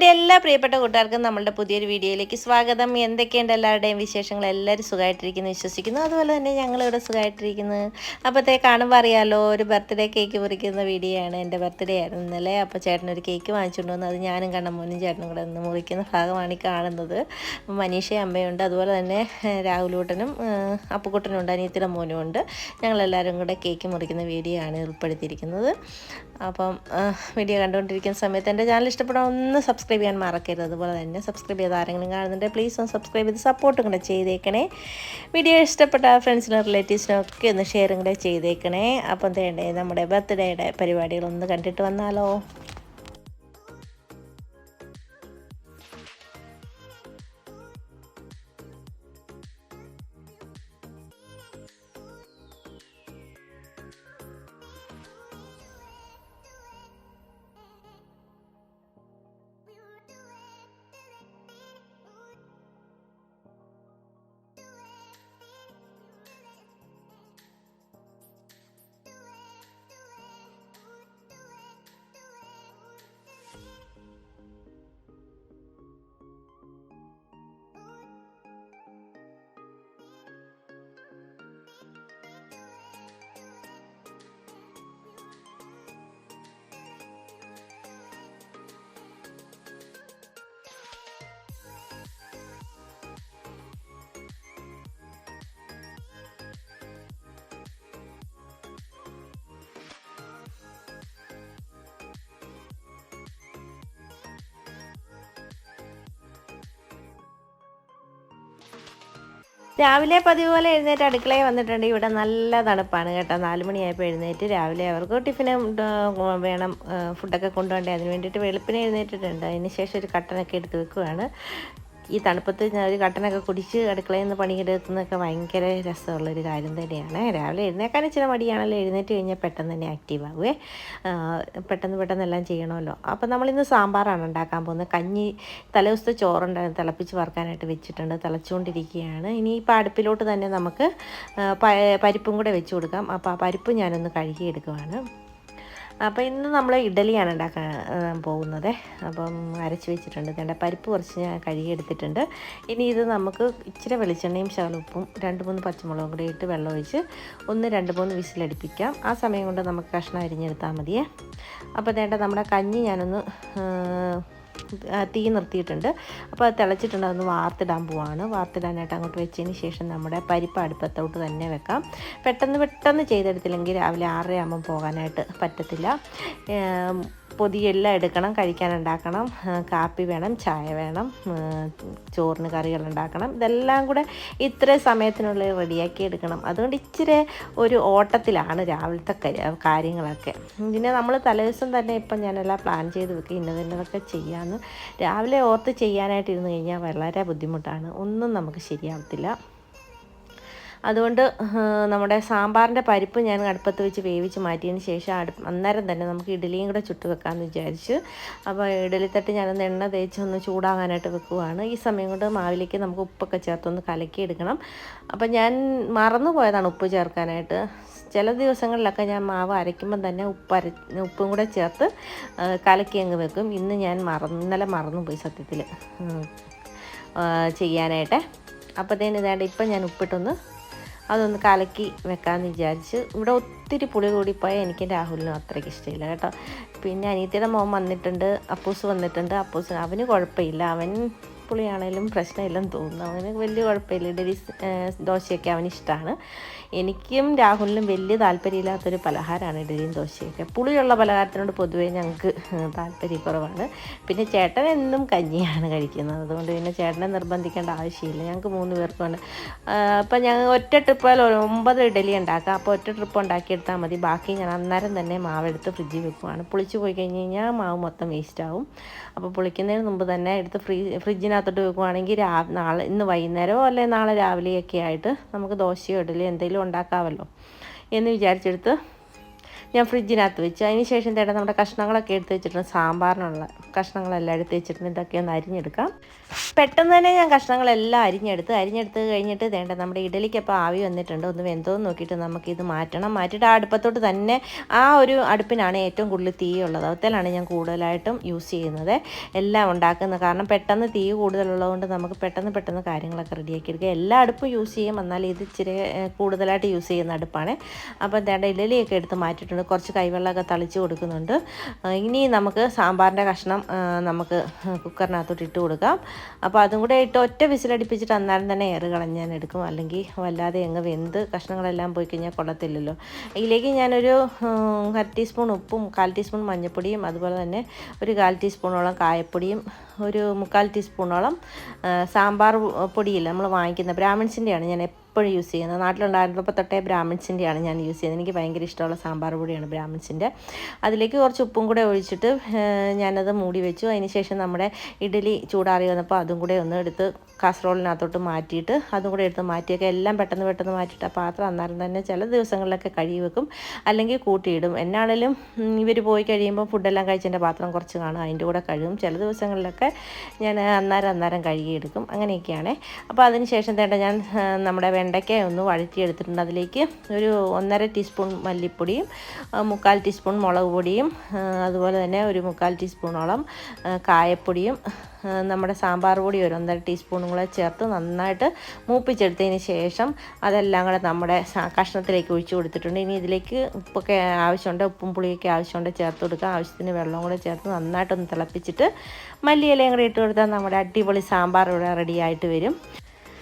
എന്റെ എല്ലാ പ്രിയപ്പെട്ട കൂട്ടുകാർക്കും നമ്മളുടെ പുതിയൊരു വീഡിയോയിലേക്ക് സ്വാഗതം. എന്തൊക്കെയുണ്ട് എല്ലാവരുടെയും വിശേഷങ്ങൾ? എല്ലാവരും സുഖമായിട്ടിരിക്കുന്നു വിശ്വസിക്കുന്നു. അതുപോലെ തന്നെ ഞങ്ങളിവിടെ സുഖമായിട്ടിരിക്കുന്നു. അപ്പോഴത്തെ കാണുമ്പോൾ അറിയാമല്ലോ ഒരു ബർത്ത്ഡേ കേക്ക് മുറിക്കുന്ന വീഡിയോ ആണ് എന്റെ ബർത്ത്ഡേ ആയിരുന്നു ഇന്നലെ. അപ്പോൾ ചേട്ടനൊരു കേക്ക് വാങ്ങിച്ചുകൊണ്ട് വന്നു അത് ഞാനും കണ്ണമ്മോനും ചേട്ടനും കൂടെ നിന്ന് മുറിക്കുന്ന ഭാഗമാണ് ഈ കാണുന്നത്. മനീഷ അമ്മയുണ്ട് അതുപോലെ തന്നെ രാഹുലൂട്ടനും അപ്പുക്കുട്ടനുണ്ട് മോനും ഉണ്ട്. ഞങ്ങളെല്ലാവരും കൂടെ കേക്ക് മുറിക്കുന്ന വീഡിയോ ആണ് ഉൾപ്പെടുത്തിയിരിക്കുന്നത്. അപ്പം വീഡിയോ കണ്ടുകൊണ്ടിരിക്കുന്ന സമയത്ത് എന്റെ ചാനൽ ഇഷ്ടപ്പെടാൻ ഒന്ന് സബ്സ്ക്രൈബ് ചെയ്യാൻ മറക്കരുത്. അതുപോലെ തന്നെ സബ്സ്ക്രൈബ് ചെയ്ത് ആരെങ്കിലും കാണുന്നുണ്ടെങ്കിൽ പ്ലീസ് ഒന്ന് സബ്സ്ക്രൈബ് ചെയ്ത് സപ്പോർട്ടും കൂടെ ചെയ്തേക്കണേ. വീഡിയോ ഇഷ്ടപ്പെട്ട ഫ്രണ്ട്സിനും റിലേറ്റീവ്സിനും ഒക്കെ ഒന്ന് ഷെയറും കൂടെ ചെയ്തേക്കണേ. അപ്പം തേണ്ടേ നമ്മുടെ ബർത്ത്ഡേയുടെ പരിപാടികളൊന്ന് കണ്ടിട്ട് വന്നാലോ. രാവിലെ പതിവ് പോലെ എഴുന്നേറ്റ് അടുക്കളയിൽ വന്നിട്ടുണ്ട് ഇവിടെ നല്ല തണുപ്പാണ് കേട്ടോ. നാല് മണിയായപ്പോൾ എഴുന്നേറ്റ് രാവിലെ അവർക്ക് ടിഫിന് വേണം ഫുഡൊക്കെ കൊണ്ടുപോകണ്ടേ. അതിന് വേണ്ടിയിട്ട് വെളുപ്പിനെ എഴുന്നേറ്റിട്ടുണ്ട്. അതിന് ശേഷം ഒരു കട്ടനൊക്കെ എടുത്ത് വെക്കുവാണ്. ഈ തണുപ്പത്ത് ഞാൻ ഒരു കട്ടനൊക്കെ കുടിച്ച് അടുക്കളയിൽ നിന്ന് പണിയെടുക്കുന്നതൊക്കെ ഭയങ്കര രസമുള്ളൊരു കാര്യം തന്നെയാണ്. രാവിലെ എഴുന്നേക്കാൻ ഇച്ചിരി മടിയാണല്ലോ. എഴുന്നേറ്റ് കഴിഞ്ഞാൽ പെട്ടെന്ന് തന്നെ ആക്റ്റീവ് പെട്ടെന്ന് പെട്ടെന്ന് എല്ലാം ചെയ്യണമല്ലോ. അപ്പോൾ നമ്മളിന്ന് സാമ്പാറാണ് ഉണ്ടാക്കാൻ പോകുന്നത്. കഞ്ഞി തലേദിവസത്തെ ചോറുണ്ടായിരുന്നു. തിളപ്പിച്ച് വറുക്കാനായിട്ട് വെച്ചിട്ടുണ്ട്. തിളച്ചുകൊണ്ടിരിക്കുകയാണ്. ഇനി ഇപ്പോൾ അടുപ്പിലോട്ട് തന്നെ നമുക്ക് പരിപ്പും കൂടെ വെച്ച് കൊടുക്കാം. അപ്പോൾ ആ പരിപ്പ് ഞാനൊന്ന് കഴുകിയെടുക്കുവാണ്. അപ്പോൾ ഇന്ന് നമ്മൾ ഇഡലിയാണ് ഉണ്ടാക്കാൻ പോകുന്നത്. അപ്പം അരച്ച് വെച്ചിട്ടുണ്ട്. തേണ്ട പരിപ്പ് കുറച്ച് ഞാൻ കഴുകിയെടുത്തിട്ടുണ്ട് ഇനി ഇത് നമുക്ക് ഇച്ചിരി വെളിച്ചെണ്ണയും ശകലുപ്പും രണ്ട് മൂന്ന് പച്ചമുളകും കൂടി ഇട്ട് വെള്ളം ഒഴിച്ച് ഒന്ന് രണ്ട് മൂന്ന് വിസിലടിപ്പിക്കാം. ആ സമയം കൊണ്ട് നമുക്ക് കഷ്ണം അരിഞ്ഞെടുത്താൽ മതിയേ. അപ്പോൾ വേണ്ട നമ്മുടെ കഞ്ഞി ഞാനൊന്ന് തീ നിർത്തിയിട്ടുണ്ട്. അപ്പോൾ അത് തിളച്ചിട്ടുണ്ട്. അതൊന്ന് വാർത്തിടാൻ പോവാണ്. വാർത്തിടാനായിട്ട് അങ്ങോട്ട് വെച്ചതിന് ശേഷം നമ്മുടെ പരിപ്പ് അടുപ്പത്തോട്ട് തന്നെ വെക്കാം. പെട്ടെന്ന് പെട്ടെന്ന് ചെയ്തെടുത്തില്ലെങ്കിൽ രാവിലെ ആറര ആകുമ്പോൾ പോകാനായിട്ട് പറ്റത്തില്ല. പൊതിയെല്ലാം എടുക്കണം കഴിക്കാൻ ഉണ്ടാക്കണം കാപ്പി വേണം ചായ വേണം ചോറിന് കറികൾ ഉണ്ടാക്കണം. ഇതെല്ലാം കൂടെ ഇത്ര സമയത്തിനുള്ളിൽ റെഡിയാക്കി എടുക്കണം. അതുകൊണ്ട് ഇച്ചിരി ഒരു ഓട്ടത്തിലാണ് രാവിലത്തെ കാര്യങ്ങളൊക്കെ. പിന്നെ നമ്മൾ തലേദിവസം തന്നെ ഇപ്പം ഞാനെല്ലാം പ്ലാൻ ചെയ്ത് വെക്കുക ഇന്നതിന്റെതൊക്കെ ചെയ്യാമെന്ന് രാവിലെ ഓർത്ത് ചെയ്യാനായിട്ട് ഇരുന്ന് കഴിഞ്ഞാൽ വളരെ ബുദ്ധിമുട്ടാണ്. ഒന്നും നമുക്ക് ശരിയാവത്തില്ല. അതുകൊണ്ട് നമ്മുടെ സാമ്പാറിന്റെ പരിപ്പ് ഞാൻ അടുപ്പത്ത് വെച്ച് വേവിച്ച് മാറ്റിയതിന് ശേഷം അടു അന്നേരം തന്നെ നമുക്ക് ഇഡലിയും കൂടെ ചുട്ട് വെക്കാമെന്ന് വിചാരിച്ചു. അപ്പോൾ ഇഡലിത്തട്ട് ഞാനൊന്ന് എണ്ണ തേച്ച് ഒന്ന് ചൂടാകാനായിട്ട് വെക്കുവാണ്. ഈ സമയം കൊണ്ട് മാവിലേക്ക് നമുക്ക് ഉപ്പൊക്കെ ചേർത്തൊന്ന് കലക്കിയെടുക്കണം. അപ്പോൾ ഞാൻ മറന്നു പോയതാണ് ഉപ്പ് ചേർക്കാനായിട്ട്. ചില ദിവസങ്ങളിലൊക്കെ ഞാൻ മാവ് അരയ്ക്കുമ്പം തന്നെ ഉപ്പ് അര ഉപ്പും കൂടെ ചേർത്ത് കലക്കി അങ്ങ് വെക്കും. ഇന്ന് ഞാൻ മറന്നു ഇന്നലെ മറന്നുപോയി സത്യത്തിൽ ചെയ്യാനായിട്ട്. അപ്പോഴത്തേന് ഇതാണ്ട് ഇപ്പം ഞാൻ ഉപ്പിട്ടൊന്ന് അതൊന്ന് കലക്കി വെക്കാമെന്ന് വിചാരിച്ച് ഇവിടെ ഒത്തിരി പുളി കൂടിപ്പോയാൽ എനിക്ക് രാഹുലിനും അത്രയ്ക്ക് ഇഷ്ടമില്ല കേട്ടോ. പിന്നെ അനിയത്തിയുടെ മോൻ വന്നിട്ടുണ്ട് അപ്പൂസ് വന്നിട്ടുണ്ട്. അപ്പൂസ് അവന് കുഴപ്പമില്ല. അവൻ പുളിയാണേലും പ്രശ്നമില്ലെന്ന് തോന്നുന്നു. അവന് വലിയ കുഴപ്പമില്ല. ഇഡലി ദോശയൊക്കെ അവന് ഇഷ്ടമാണ് എനിക്കും രാഹുലിനും വലിയ താല്പര്യമില്ലാത്തൊരു പലഹാരമാണ് ഇഡലിയും ദോശയൊക്കെ. പുളിയുള്ള പലഹാരത്തിനോട് പൊതുവേ ഞങ്ങൾക്ക് താല്പര്യക്കുറവാണ്. പിന്നെ ചേട്ടൻ എന്നും കഞ്ഞിയാണ് കഴിക്കുന്നത്. അതുകൊണ്ട് പിന്നെ ചേട്ടനെ നിർബന്ധിക്കേണ്ട ആവശ്യമില്ല. ഞങ്ങൾക്ക് മൂന്ന് പേർക്കുമാണ് അപ്പം ഞങ്ങൾ ഒറ്റ ട്രിപ്പിൽ ഒമ്പത് ഇഡലി ഉണ്ടാക്കാം. അപ്പോൾ ഒറ്റ ട്രിപ്പ് ഉണ്ടാക്കിയെടുത്താൽ മതി. ബാക്കി ഞാൻ അന്നേരം തന്നെ മാവെടുത്ത് ഫ്രിഡ്ജിൽ വെക്കുവാണ്. പുളിച്ച് പോയി കഴിഞ്ഞ് കഴിഞ്ഞാൽ മാവ് മൊത്തം വേസ്റ്റ് ആവും അപ്പോൾ പുളിക്കുന്നതിന് മുമ്പ് തന്നെ എടുത്ത് ഫ്രീ ഫ്രിഡ്ജിനകത്തോട്ട് വെക്കുവാണെങ്കിൽ രാ നാളെ ഇന്ന് വൈകുന്നേരമോ അല്ലെ നാളെ രാവിലെയൊക്കെ ആയിട്ട് നമുക്ക് ദോശയോ ഇഡലിയോ എന്തെങ്കിലും ഉണ്ടാക്കാമല്ലോ എന്ന് വിചാരിച്ചെടുത്ത് ഞാൻ ഫ്രിഡ്ജിനകത്ത് വെച്ചു. അതിന് ശേഷം തേടാൻ നമ്മുടെ കഷ്ണങ്ങളൊക്കെ എടുത്ത് വെച്ചിട്ടുണ്ട്. സാമ്പാറിനുള്ള കഷ്ണങ്ങളെല്ലാം എടുത്ത് വെച്ചിട്ടുണ്ട്. ഇതൊക്കെ ഒന്ന് അരിഞ്ഞെടുക്കാം. പെട്ടെന്ന് തന്നെ ഞാൻ കഷ്ണങ്ങളെല്ലാം അരിഞ്ഞെടുത്ത് അരിഞ്ഞെടുത്ത് കഴിഞ്ഞിട്ട് തേണ്ട നമ്മുടെ ഇഡലിക്കപ്പോൾ ആവി വന്നിട്ടുണ്ട്. ഒന്ന് വെന്തോന്ന് നോക്കിയിട്ട് നമുക്കിത് മാറ്റണം. മാറ്റിയിട്ട് ആ അടുപ്പത്തോട്ട് തന്നെ ആ ഒരു അടുപ്പിനാണ് ഏറ്റവും കൂടുതൽ തീ ഉള്ളത്. അവത്തിലാണ് ഞാൻ കൂടുതലായിട്ടും യൂസ് ചെയ്യുന്നത്. എല്ലാം ഉണ്ടാക്കുന്നത്. കാരണം പെട്ടെന്ന് തീ കൂടുതലുള്ളതുകൊണ്ട് നമുക്ക് പെട്ടെന്ന് പെട്ടെന്ന് കാര്യങ്ങളൊക്കെ റെഡിയാക്കി എടുക്കുക എല്ലാ അടുപ്പും യൂസ് ചെയ്യും. എന്നാൽ ഇത് ഇച്ചിരി കൂടുതലായിട്ട് യൂസ് ചെയ്യുന്ന അടുപ്പാണ്. അപ്പോൾ തേണ്ട ഇഡലിയൊക്കെ എടുത്ത് മാറ്റിയിട്ടുണ്ട്. കുറച്ച് കൈവെള്ളമൊക്കെ തളിച്ച് കൊടുക്കുന്നുണ്ട്. ഇനി നമുക്ക് സാമ്പാറിന്റെ കഷ്ണം നമുക്ക് കുക്കറിനകത്തോട്ട് ഇട്ട് കൊടുക്കാം. അപ്പോൾ അതും കൂടെ ഇട്ട് ഒറ്റ വിസിലടിപ്പിച്ചിട്ട് അന്നേരം തന്നെ എയർ കളഞ്ഞ് ഞാൻ എടുക്കും. അല്ലെങ്കിൽ വല്ലാതെ എങ്ങ് വെന്ത് കഷ്ണങ്ങളെല്ലാം പോയി കഴിഞ്ഞാൽ കൊള്ളത്തില്ലല്ലോ. ഇതിലേക്ക് ഞാനൊരു അര ടീസ്പൂൺ ഉപ്പും കാൽ ടീസ്പൂൺ മഞ്ഞൾപ്പൊടിയും അതുപോലെ തന്നെ ഒരു കാൽ ടീസ്പൂണോളം കായപ്പൊടിയും ഒരു മുക്കാൽ ടീസ്പൂണോളം സാമ്പാർ പൊടിയില്ല. നമ്മൾ വാങ്ങിക്കുന്ന ബ്രാഹ്മിൺസിന്റെയാണ് ഞാൻ എപ്പോഴും യൂസ് ചെയ്യുന്നത്. നാട്ടിലുണ്ടായിരുന്നപ്പോൾ തൊട്ടേ ബ്രാഹ്മിൺസിന്റെയാണ് ഞാൻ യൂസ് ചെയ്യുന്നത്. എനിക്ക് ഭയങ്കര ഇഷ്ടമുള്ള സാമ്പാർ പൊടിയാണ് ബ്രാഹ്മിൺസിന്റെ അതിലേക്ക് കുറച്ച് ഉപ്പും കൂടെ ഒഴിച്ചിട്ട് ഞാനത് മൂടി വെച്ചു. അതിനുശേഷം നമ്മുടെ ഇഡലി ചൂടാറി വന്നപ്പോൾ അതും കൂടെ ഒന്ന് എടുത്ത് കാസറോളിനകത്തോട്ട് മാറ്റിയിട്ട് അതും കൂടെ എടുത്ത് മാറ്റിയൊക്കെ എല്ലാം പെട്ടെന്ന് പെട്ടെന്ന് മാറ്റിയിട്ട് ആ പാത്രം അന്നേരം തന്നെ ചില ദിവസങ്ങളിലൊക്കെ കഴുകി വെക്കും. അല്ലെങ്കിൽ കൂട്ടിയിടും. എന്നാണേലും ഇവർ പോയി കഴിയുമ്പോൾ ഫുഡെല്ലാം കഴിച്ചതിന്റെ പാത്രം കുറച്ച് കാണും. അതിന്റെ കൂടെ കഴുകും. ചില ദിവസങ്ങളിലൊക്കെ ഞാൻ അന്നേരം അന്നേരം കഴുകിയെടുക്കും. അങ്ങനെയൊക്കെയാണ്. അപ്പോൾ അതിന് ശേഷം തേണ്ട ഞാൻ നമ്മുടെ നമ്മുടെ വെണ്ടയ്ക്ക ഒന്ന് വഴറ്റിയെടുത്തിട്ടുണ്ട്. അതിലേക്ക് ഒരു ഒന്നര ടീസ്പൂൺ മല്ലിപ്പൊടിയും മുക്കാൽ ടീസ്പൂൺ മുളക് പൊടിയും അതുപോലെ തന്നെ ഒരു മുക്കാൽ ടീസ്പൂണോളം കായപ്പൊടിയും നമ്മുടെ സാമ്പാർ പൊടി ഒരു ഒന്നര ടീസ്പൂണും കൂടെ ചേർത്ത് നന്നായിട്ട് മൂപ്പിച്ചെടുത്തതിന് ശേഷം അതെല്ലാം കൂടെ നമ്മുടെ കഷ്ണത്തിലേക്ക് ഒഴിച്ചു കൊടുത്തിട്ടുണ്ട്. ഇനി ഇതിലേക്ക് ഉപ്പൊക്കെ ആവശ്യമുണ്ട് ഉപ്പും പുളിയൊക്കെ ആവശ്യമുണ്ട് ചേർത്ത് കൊടുക്കുക. ആവശ്യത്തിന് വെള്ളം കൂടെ ചേർത്ത് നന്നായിട്ടൊന്ന് തിളപ്പിച്ചിട്ട് മല്ലിയിലയും കൂടെ ഇട്ട് കൊടുത്താൽ നമ്മുടെ അടിപൊളി സാമ്പാർ ഇവിടെ റെഡിയായിട്ട് വരും.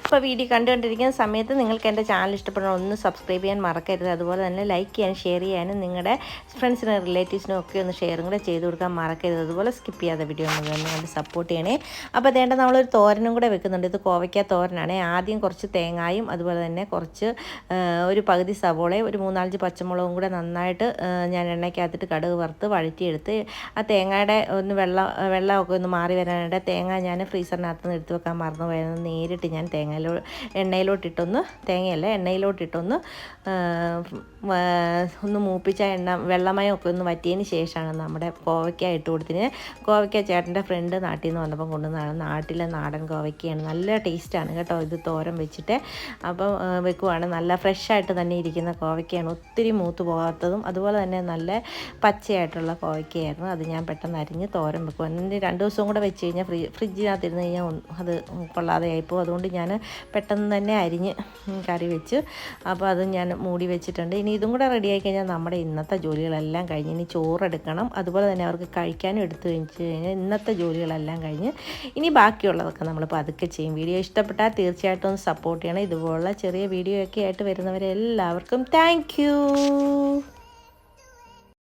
അപ്പോൾ വീഡിയോ കണ്ടുകൊണ്ടിരിക്കുന്ന സമയത്ത് നിങ്ങൾക്ക് എന്റെ ചാനൽ ഇഷ്ടപ്പെടണം ഒന്ന് സബ്സ്ക്രൈബ് ചെയ്യാൻ മറക്കരുത്. അതുപോലെ തന്നെ ലൈക്ക് ചെയ്യാൻ ഷെയർ ചെയ്യാനും നിങ്ങളുടെ ഫ്രണ്ട്സിനും റിലേറ്റീവ്സിനും ഒക്കെ ഒന്ന് ഷെയറും കൂടെ ചെയ്ത് കൊടുക്കാൻ മറക്കരുത്. അതുപോലെ സ്കിപ്പ് ചെയ്യാതെ വീഡിയോ മുഴുവൻ കണ്ട് സപ്പോർട്ട് ചെയ്യണേ. അപ്പോൾ അതേണ്ട നമ്മളൊരു തോരനും കൂടെ വെക്കുന്നുണ്ട്. ഇത് കോവയ്ക്ക തോരനാണ്. ആദ്യം കുറച്ച് തേങ്ങായും അതുപോലെ തന്നെ കുറച്ച് ഒരു പകുതി സവോളയും ഒരു മൂന്നാലഞ്ച് പച്ചമുളകും കൂടെ നന്നായിട്ട് ഞാൻ എണ്ണയ്ക്കകത്തിട്ട് കടുക് വറുത്ത് വഴറ്റിയെടുത്ത് ആ തേങ്ങയുടെ ഒന്ന് വെള്ളം വെള്ളമൊക്കെ ഒന്ന് മാറി വരാനായിട്ട് തേങ്ങ ഞാൻ ഫ്രീസറിനകത്ത് നിന്ന് എടുത്ത് വെക്കാൻ മറന്നു പോയത് നേരിട്ട് ഞാൻ തേങ്ങയിലോ എണ്ണയിലോട്ടിട്ടൊന്ന് തേങ്ങയല്ല എണ്ണയിലോട്ടിട്ടൊന്ന് ഒന്ന് മൂപ്പിച്ച എണ്ണ വെള്ളമയമൊക്കെ ഒന്ന് വറ്റിയതിന് ശേഷമാണ് നമ്മുടെ കോവയ്ക്ക ഇട്ട് കൊടുത്തിന് കോവയ്ക്ക ചേട്ടന്റെ ഫ്രണ്ട് നാട്ടിൽ നിന്ന് വന്നപ്പോൾ കൊണ്ടുവന്നതാണ്. നാട്ടിലെ നാടൻ കോവയ്ക്കയാണ്. നല്ല ടേസ്റ്റാണ് കേട്ടോ ഇത് തോരൻ വെച്ചിട്ട്. അപ്പം വെക്കുവാണ്. നല്ല ഫ്രഷായിട്ട് തന്നെ ഇരിക്കുന്ന കോവയ്ക്കയാണ്. ഒത്തിരി മൂത്ത് പോകാത്തതും അതുപോലെ തന്നെ നല്ല പച്ചയായിട്ടുള്ള കോവയ്ക്കയായിരുന്നു. അത് ഞാൻ പെട്ടെന്ന് അരിഞ്ഞ് തോരൻ വെക്കും എന്നിട്ട് രണ്ട് ദിവസവും കൂടെ വെച്ച് കഴിഞ്ഞാൽ ഫ്രിഡ്ജിനകത്തിരുന്ന് കഴിഞ്ഞാൽ അത് കൊള്ളാതെ ആയിപ്പോൾ അതുകൊണ്ട് ഞാൻ പെട്ടെന്ന് തന്നെ അരിഞ്ഞ് കറി വെച്ച്. അപ്പോൾ അത് ഞാൻ മൂടി വെച്ചിട്ടുണ്ട്. ഇനി ഇതും കൂടെ ആയി കഴിഞ്ഞാൽ നമ്മുടെ ഇന്നത്തെ ജോലികളെല്ലാം കഴിഞ്ഞ് ഇനി ചോറെടുക്കണം. അതുപോലെ തന്നെ അവർക്ക് കഴിക്കാനും എടുത്തു വെച്ച് കഴിഞ്ഞാൽ ഇന്നത്തെ ജോലികളെല്ലാം കഴിഞ്ഞ് ഇനി ബാക്കിയുള്ളതൊക്കെ നമ്മൾ പതുക്കെ ചെയ്യും. വീഡിയോ ഇഷ്ടപ്പെട്ടാൽ തീർച്ചയായിട്ടും ഒന്ന് സപ്പോർട്ട് ചെയ്യണം. ഇതുപോലുള്ള ചെറിയ വീഡിയോ ഒക്കെ ആയിട്ട് വരുന്നവരെ എല്ലാവർക്കും താങ്ക്